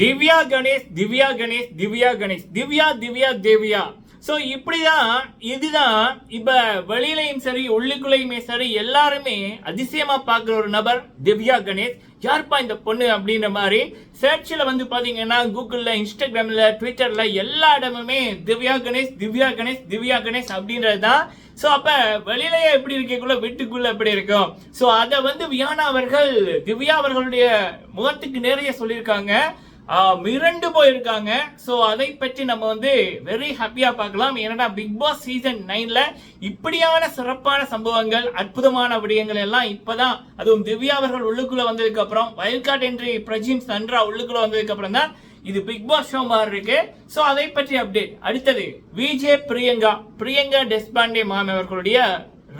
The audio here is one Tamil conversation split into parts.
திவ்யா கணேஷ் திவ்யா கணேஷ் திவ்யா கணேஷ். திவ்யா திவ்யா தேவ்யா. ஸோ இப்படிதான் இதுதான் இப்போ வெளியிலையும் சரி உள்ளுக்குள்ளேயுமே சரி எல்லாருமே அதிசயமா பார்க்குற ஒரு நபர் திவ்யா கணேஷ். யார்ப்பா இந்த பொண்ணு அப்படின்ற மாதிரி சர்ச்சில் வந்து பார்த்தீங்கன்னா கூகுளில் இன்ஸ்டாகிராமில் ட்விட்டரில் எல்லா இடமுமே திவ்யா கணேஷ் திவ்யா கணேஷ் திவ்யா கணேஷ் அப்படின்றது தான். ஸோ அப்போ வெளியிலேயே எப்படி இருக்கக்குள்ள வீட்டுக்குள்ள எப்படி இருக்கும் ஸோ அதை வந்து வியானா அவர்கள் திவ்யா அவர்களுடைய முகத்துக்கு நிறைய சொல்லியிருக்காங்க. மிரண்டு போயிருக்காங்க. ஸோ அதை பற்றி நம்ம வந்து வெரி ஹாப்பியாக பார்க்கலாம். ஏன்னா பிக் பாஸ் சீசன் நைனில் இப்படியான சிறப்பான சம்பவங்கள் அற்புதமான விடயங்கள் எல்லாம் இப்பதான் அதுவும் திவ்யா அவர்கள் உள்ளுக்குள்ளே வந்ததுக்கு அப்புறம் வயல்காட் என்ட்ரி பிரஜீம் சந்திரா உள்ளுக்குள்ளே வந்ததுக்கு அப்புறம் தான் இது பிக் பாஸ் ஷோ மாதிரி இருக்கு. ஸோ அதை பற்றி அப்டேட் அடுத்தது விஜே பிரியங்கா பிரியங்கா டெஸ்பாண்டே மாம் அவர்களுடைய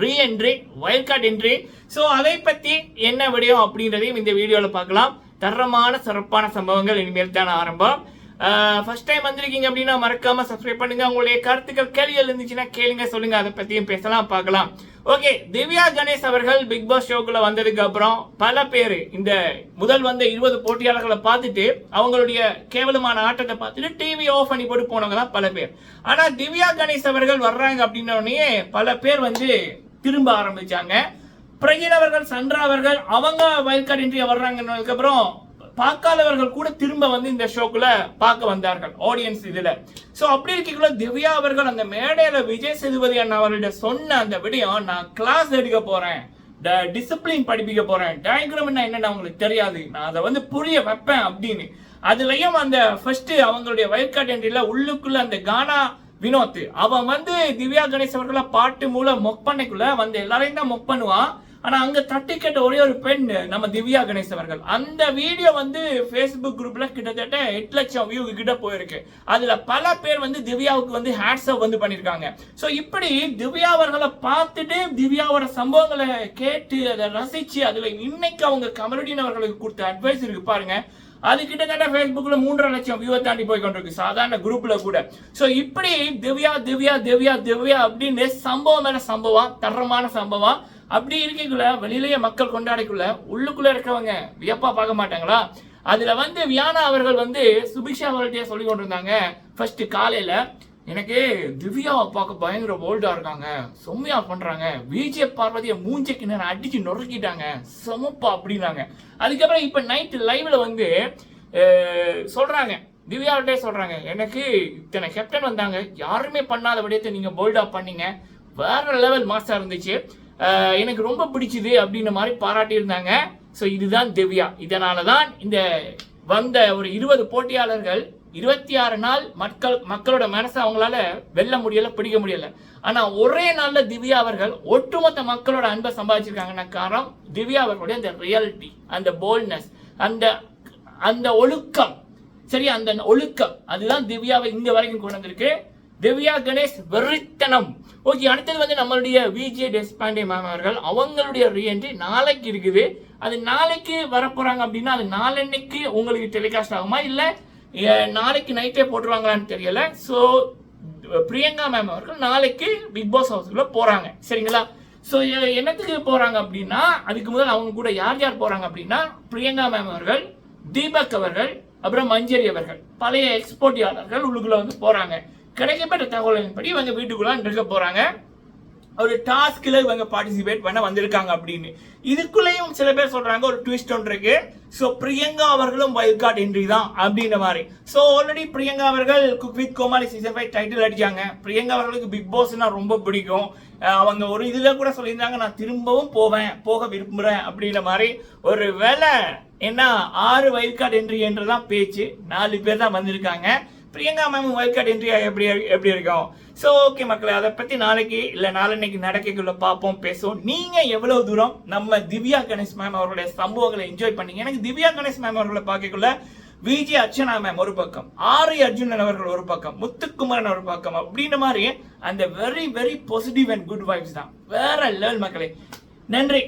ரீஎன்ட்ரி வயல்காட் என்ட்ரி ஸோ அதை பற்றி என்ன விடயம் அப்படின்றதையும் இந்த வீடியோவில் பார்க்கலாம். தரமான சிறப்பான சம்பவங்கள் இனிமேல் தான் ஆரம்பம். ஃபர்ஸ்ட் டைம் வந்திருக்கீங்க அப்படின்னா மறக்காம சப்ஸ்கிரைப் பண்ணுங்க. உங்களுடைய கருத்துக்கள் கேள்விகள் இருந்துச்சுன்னா கேளுங்க சொல்லுங்க. அதை பத்தியும் பேசலாம் பார்க்கலாம். ஓகே திவ்யா கணேஷ் அவர்கள் பிக் பாஸ் ஷோக்குள்ள வந்ததுக்கு அப்புறம் பல பேர் இந்த முதல் வந்த இருபது போட்டியாளர்களை பார்த்துட்டு அவங்களுடைய கேவலமான ஆட்டத்தை பார்த்துட்டு டிவி ஆஃப் பண்ணி போட்டு போனவங்க தான் பல பேர். ஆனா திவ்யா கணேஷ் அவர்கள் வர்றாங்க அப்படின்ன பல பேர் வந்து திரும்ப ஆரம்பிச்சாங்க. பிரகீன் அவர்கள் சந்திரா அவர்கள் அவங்க வயல்காட் இன்றைய வர்றாங்கன்னு அப்புறம் பார்க்காதவர்கள் கூட திரும்ப வந்து இந்த ஷோக்குள்ள பார்க்க வந்தார்கள் ஆடியன்ஸ் இதுல. ஸோ அப்படி இருக்கக்குள்ள திவ்யா அவர்கள் அந்த மேடையில விஜய் சேதுபதி அண்ணா அவர்கிட்ட சொன்ன அந்த விடயம் நான் கிளாஸ் எடுக்க போறேன் டிசிப்ளின் படிப்பிக்க போறேன் டயக்ராம் என்னன்னு அவங்களுக்கு தெரியாது நான் அதை வந்து புரிய வைப்பேன் அப்படின்னு. அதுலயும் அந்த ஃபர்ஸ்ட் அவங்களுடைய வயல்காட் என்ட்ரியில உள்ளுக்குள்ள அந்த கானா வினோத் அவன் வந்து திவ்யா கணேஷ் அவர்களை பாட்டு மூலம் மொக் பண்ணக்குள்ள வந்து எல்லாரையும் தான் மொக் பண்ணுவான். ஆனா அங்க தட்டி கேட்ட ஒரே ஒரு பெண் நம்ம திவ்யா கணேஷ் அவர்கள். அந்த வீடியோ வந்து ஃபேஸ்புக் குரூப்ல கிட்டத்தட்ட எட்டு லட்சம் வியூ கிட்ட போயிருக்கு. அதுல பல பேர் வந்து திவ்யாவுக்கு வந்து ஹேட்ஸ்அப் வந்து பண்ணிருக்காங்க. சோ இப்படி திவ்யா அவர்களை பார்த்துட்டு திவ்யாவோட சம்பவங்களை கேட்டு அதை ரசிச்சு அதுல இன்னைக்கு அவங்க கமருடின் அவர்களுக்கு கொடுத்த அட்வைஸ் இருக்கு பாருங்க. அது கிட்டத்தட்ட ஃபேஸ்புக்கில் மூன்றரை லட்சம் வியூவை தாண்டி போய் கொண்டிருக்கு சாதாரண குரூப்ல கூட. சோ இப்படி திவ்யா திவ்யா திவ்யா திவ்யா அப்படின்னு சம்பவம் மேல சம்பவம் தரமான சம்பவம். அப்படி இருக்கக்குள்ள வெளியிலேயே மக்கள் கொண்டாடிக்குள்ள உள்ளுக்குள்ள இருக்கவங்க வியப்பா பார்க்க மாட்டாங்களா? அதுல வந்து வியானா அவர்கள் வந்து சுபிக்ஷா அவர்கள்ட்டே சொல்லி கொண்டிருந்தாங்க. ஃபர்ஸ்ட் காலையில எனக்கு திவ்யாவை பார்க்க பயங்கர போல்டா இருக்காங்க. செம்மையா பண்றாங்க. விஜய் பார்வதியை மூஞ்சைக்கு நான் அடிச்சு நொறுக்கிட்டாங்க. செமப்பா அப்படின்னாங்க. அதுக்கப்புறம் இப்ப நைட்டு லைவ்ல வந்து சொல்கிறாங்க சொல்றாங்க. திவ்யாவிட்டே சொல்றாங்க. எனக்கு இத்தனை கேப்டன் வந்தாங்க. யாருமே பண்ணாத விடயத்தை நீங்க போல்டா பண்ணீங்க. வேற லெவல் மாசா இருந்துச்சு. எனக்கு ரொம்ப பிடிச்சிது அப்படின்ற மாதிரி பாராட்டியிருந்தாங்க. ஸோ இதுதான் திவ்யா. இதனால தான் இந்த வந்த ஒரு இருபது போட்டியாளர்கள் இருபத்தி ஆறு நாள் மக்கள் மக்களோட மனசை அவங்களால வெல்ல முடியல பிடிக்க முடியல. ஆனா ஒரே நாள்ல திவ்யா அவர்கள் ஒட்டுமொத்த மக்களோட அன்பை சம்பாதிச்சிருக்காங்கன்னா காரணம் திவ்யா அவர்களுடைய அந்த ரியாலிட்டி அந்த போல்ட்னஸ் அந்த அந்த ஒழுக்கம். சரி அந்த ஒழுக்கம். அதுதான் திவ்யாவை இங்க வரைக்கும் கொண்டு வந்திருக்கு. திவ்யா கணேஷ் வெறித்தனம். ஓகே அடுத்தது வந்து நம்மளுடைய விஜே டெஸ்பாண்டே மேம் அவர்கள் அவங்களுடைய ரீஎன்ட்ரி நாளைக்கு இருக்குது. அது நாளைக்கு வரப்போறாங்க அப்படின்னா அது நாளன்னைக்கு உங்களுக்கு டெலிகாஸ்ட் ஆகுமா? இல்ல நாளைக்கு நைட்டே போட்டுருவாங்களான்னு தெரியல. ஸோ பிரியங்கா மேம் அவர்கள் நாளைக்கு பிக் பாஸ் ஹவுஸ்க்குள்ள போறாங்க. சரிங்களா? ஸோ என்னத்துக்கு போறாங்க அப்படின்னா அதுக்கு முதல் அவங்க கூட யார் யார் போறாங்க அப்படின்னா பிரியங்கா மேம் அவர்கள் தீபக் அவர்கள் அப்புறம் மஞ்சரி அவர்கள். பழைய எக்ஸ்போர்ட்டியாளர்கள் உள்ளுக்குள்ள வந்து போறாங்க. கிடைக்கப்பட்ட தகவலின்படி இவங்க வீட்டுக்குள்ள இருக்க போறாங்க. ஒரு டாஸ்க்ல இவங்க பார்ட்டிசிபேட் பண்ண வந்திருக்காங்க அப்படின்னு. இதுக்குள்ளேயும் சில பேர் சொல்றாங்க ஒரு ட்விஸ்ட் ஒன்று இருக்கு. ஸோ பிரியங்கா அவர்களும் வைல்ட் கார்டு என்ட்ரி தான் அப்படின்ற மாதிரி. ஸோ ஆல்ரெடி பிரியங்கா அவர்கள் cook with Comali season five title அடிச்சாங்க. பிரியங்கா அவர்களுக்கு பிக் பாஸ்னா ரொம்ப பிடிக்கும். அவங்க ஒரு இதில் கூட சொல்லியிருந்தாங்க நான் திரும்பவும் போவேன் போக விரும்புகிறேன் அப்படின்ற மாதிரி. ஒரு வேலை என்ன ஆறு வைல்ட் கார்டு என்ட்ரி என்று தான் பேச்சு. நாலு பேர் தான் வந்திருக்காங்க. பிரியங்கா மேம் வைல்ட் கார்டு எப்படி எப்படி இருக்கும்? ஸோ ஓகே மக்களை அதை பற்றி நாளைக்கு இல்லை நாளன்னைக்கு நடக்கைக்குள்ள பார்ப்போம் பேசுவோம். நீங்கள் எவ்வளோ தூரம் நம்ம திவ்யா கணேஷ் மேம் அவர்களுடைய சம்பவங்களை என்ஜாய் பண்ணீங்க? எனக்கு திவ்யா கணேஷ் மேம் அவர்களை பார்க்கக்குள்ள விஜி அர்ச்சனா மேம் ஒரு பக்கம் ஆரி அர்ஜுனன் அவர்கள் ஒரு பக்கம் முத்துக்குமரன் ஒரு பக்கம் அப்படின்ற மாதிரி அந்த very very positive and good vibes தான். வேற லெவல் மக்களே. நன்றி.